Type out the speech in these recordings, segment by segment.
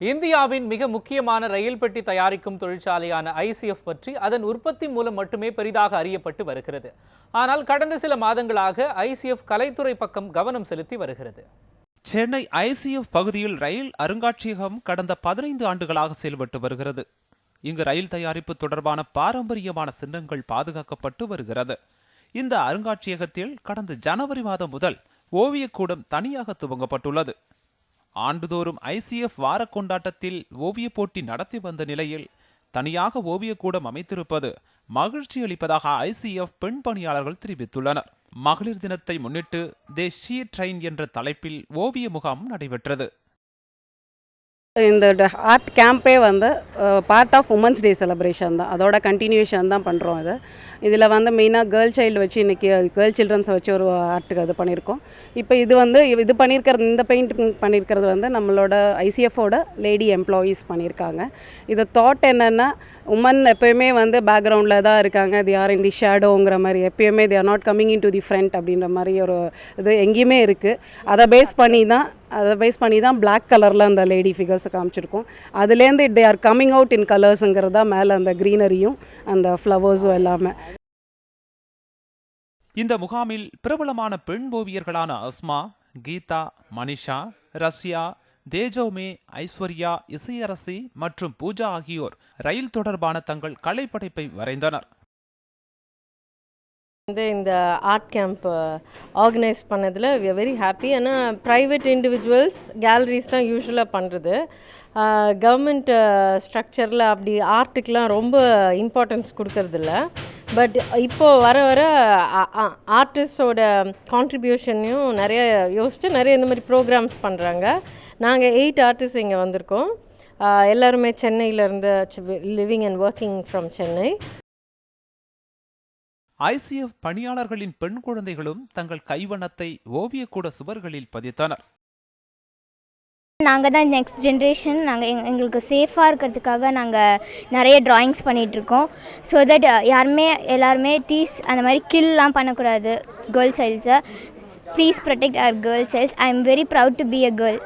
இந்தியாவின் மிக முக்கியமான ரயில் பெட்டி தயாரிக்கும் தொழிற்சாலையான ஐசிஎஃப் பற்றி அதன் உற்பத்தி மூலம் மட்டுமே பெரிதாக அறியப்பட்டு வருகிறது. ஆனால் கடந்த சில மாதங்களாக ஐசிஎஃப் கலைத்துறை பக்கம் கவனம் செலுத்தி வருகிறது. சென்னை ஐசிஎஃப் பகுதியில் ரயில் அருங்காட்சியகம் கடந்த பதினைந்து ஆண்டுகளாக செயல்பட்டு வருகிறது. இங்கு ரயில் தயாரிப்பு தொடர்பான பாரம்பரியமான சின்னங்கள் பாதுகாக்கப்பட்டு வருகிறது. இந்த அருங்காட்சியகத்தில் கடந்த ஜனவரி மாதம் முதல் ஓவியக்கூடம் தனியாக துவங்கப்பட்டுள்ளது. ஆண்டுதோறும் ஐசிஎஃப் வார கொண்டாட்டத்தில் ஓவியப் போட்டி நடத்தி வந்த நிலையில் தனியாக ஓவியக்கூடம் அமைத்திருப்பது மகிழ்ச்சி அளிப்பதாக ஐசிஎஃப் பெண் பணியாளர்கள் தெரிவித்துள்ளனர். மகளிர் தினத்தை முன்னிட்டு தே ஷீ ட்ரெயின் என்ற தலைப்பில் ஓவிய முகாம் நடைபெற்றது. இந்த ஆர்ட் கேம்பே வந்து part of women's day celebration தான். அதோட கண்டினியூஷன் தான் பண்ணுறோம் இது. இதில் வந்து மெயினாக கேர்ள் சைல்டு வச்சு இன்றைக்கி கேர்ள் சில்ட்ரன்ஸை வச்சு ஒரு ஆர்ட்டுக்கு இது பண்ணியிருக்கோம் இப்போ இது வந்து இது பண்ணியிருக்கிறது இந்த பெயிண்டிங் பண்ணியிருக்கிறது வந்து நம்மளோட ஐசிஎஃபோட லேடி எம்ப்ளாயீஸ் பண்ணியிருக்காங்க இது தாட் என்னென்னா உமன் எப்போயுமே வந்து பேக்ரவுண்டில் தான் இருக்காங்க. தி ஆர் இன் தி ஷேடோங்கிற மாதிரி. எப்பயுமே they are not coming in to the front அப்படின்ற மாதிரி ஒரு இது எங்கேயுமே இருக்குது அதை பேஸ் பண்ணி தான் அதை பேஸ் பண்ணி தான் பிளாக் கலரில் அந்த லேடி ஃபிகர்ஸை காமிச்சிருக்கோம். அதுலேருந்து they are coming out in கலர்ஸுங்கிறது தான் மேலே அந்த க்ரீனரியும் அந்த ஃப்ளவர்ஸும் எல்லாமே. இந்த முகாமில் பிரபலமான பெண் ஓவியர்களான அஸ்மா கீதா மனிஷா ரஷ்யா தேஜோமே ஐஸ்வர்யா இசையரசி மற்றும் பூஜா ஆகியோர் ரயில் தொடர்பான தங்கள் கலைப்படைப்பை வரைந்தனர். வந்து இந்த ஆர்ட் கேம்ப் ஆர்கனைஸ் பண்ணதில் வி வெரி ஹாப்பி ஆனால் ப்ரைவேட் இண்டிவிஜுவல்ஸ் கேலரிஸ் தான் யூஸ்வலாக பண்ணுறது கவர்மெண்ட் ஸ்ட்ரக்சரில் அப்படி ஆர்ட்டுக்கெலாம் ரொம்ப இம்பார்ட்டன்ஸ் கொடுக்கறதில்ல. பட் இப்போது வர வர ஆர்டிஸ்டோட கான்ட்ரிபியூஷனையும் நிறைய யோசித்து நிறைய இந்த மாதிரி ப்ரோக்ராம்ஸ் பண்ணுறாங்க நாங்கள் எயிட் ஆர்டிஸ்ட் இங்கே வந்திருக்கோம். எல்லாருமே சென்னையிலேருந்து living and working from Chennai ICF பணியாளர்களின் பெண் குழந்தைகளும் தங்கள் கைவண்ணத்தை ஓவியக்கூட சுவர்களில் பதித்தனர். நாங்கள் தான் நெக்ஸ்ட் ஜென்ரேஷன் நாங்கள் எங் எங்களுக்கு சேஃபாக இருக்கிறதுக்காக நாங்கள் நிறைய ட்ராயிங்ஸ் பண்ணிகிட்ருக்கோம் ஸோ தட் uh, யாருமே எல்லாருமே டீஸ் அந்த மாதிரி கில்லாம் பண்ணக்கூடாது girl சைல்ட்ஸை please protect our girl childs I am very proud to be a girl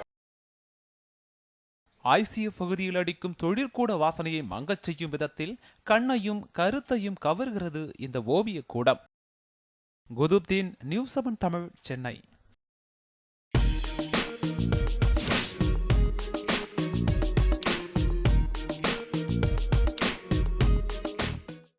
ICF பகுதியில் அடிக்கும் தொழிற்கூட வாசனையை மங்கச் செய்யும் விதத்தில் கண்ணையும் கருத்தையும் கவர்கிறது இந்த ஓவியக்கூடம் குதுப்தீன் நியூஸ் செவன் தமிழ் சென்னை.